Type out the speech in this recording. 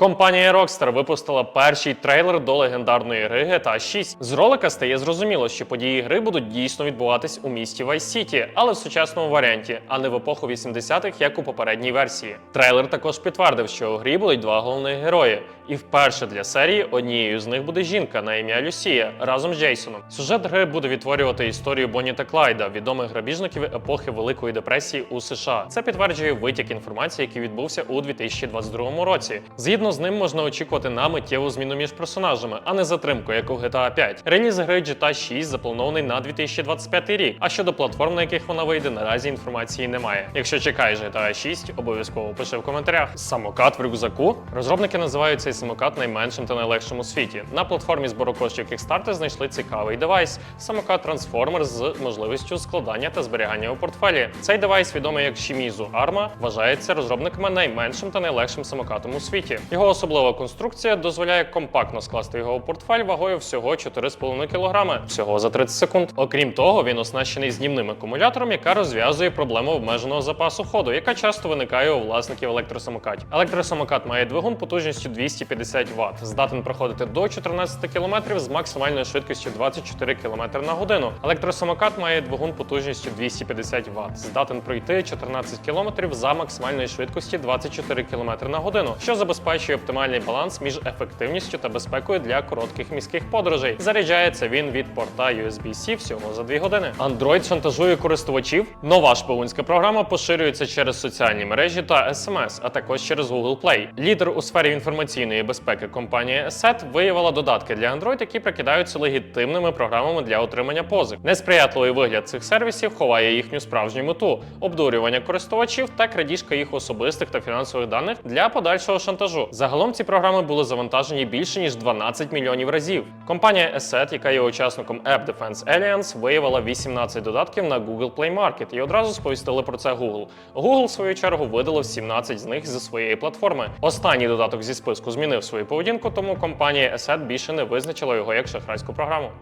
Компанія Rockstar випустила перший трейлер до легендарної гри GTA 6. З ролика стає зрозуміло, що події гри будуть дійсно відбуватись у місті Vice City, але в сучасному варіанті, а не в епоху 80-х, як у попередній версії. Трейлер також підтвердив, що у грі будуть два головних герої, і вперше для серії однією з них буде жінка на ім'я Люсія разом з Джейсоном. Сюжет гри буде відтворювати історію Бонні та Клайда, відомих грабіжників епохи Великої депресії у США. Це підтверджує витік інформації, який відбувся у 2022 році. Згідно з ним можна очікувати на миттєву зміну між персонажами, а не затримку, як у GTA 5. Реліз гри GTA 6 запланований на 2025 рік. А щодо платформ, на яких вона вийде, наразі інформації немає. Якщо чекаєш GTA 6, обов'язково пиши в коментарях. Самокат в рюкзаку. Розробники називають цей самокат найменшим та найлегшим у світі. На платформі збору коштів Kickstarter знайшли цікавий девайс самокат трансформер з можливістю складання та зберігання у портфелі. Цей девайс, відомий як Shimizu Arma, вважається розробниками найменшим та найлегшим самокатом у світі. Його особлива конструкція дозволяє компактно скласти його у портфель вагою всього 4,5 кг, всього за 30 секунд. Окрім того, він оснащений знімним акумулятором, яка розв'язує проблему обмеженого запасу ходу, яка часто виникає у власників електросамокатів. Електросамокат має двигун потужністю 250 Вт, здатен проходити до 14 км з максимальною швидкістю 24 км на годину. Електросамокат має двигун потужністю 250 Вт, здатен пройти 14 км за максимальної швидкості 24 км на годину, що забезпечує оптимальний баланс між ефективністю та безпекою для коротких міських подорожей. Заряджається він від порта USB-C всього за 2 години. Android шантажує користувачів. Нова шпигунська програма поширюється через соціальні мережі та SMS, а також через Google Play. Лідер у сфері інформаційної безпеки компанія ESET виявила додатки для Android, які прикидаються легітимними програмами для отримання позик. Несприятливий вигляд цих сервісів ховає їхню справжню мету обдурювання користувачів та крадіжка їх особистих та фінансових даних для подальшого шантажу. Загалом ці програми були завантажені більше ніж 12 мільйонів разів. Компанія ESET, яка є учасником App Defense Alliance, виявила 18 додатків на Google Play Market і одразу сповістили про це Google. Google, в свою чергу, видалив 17 з них зі своєї платформи. Останній додаток зі списку змінив свою поведінку, тому компанія ESET більше не визначила його як шахрайську програму.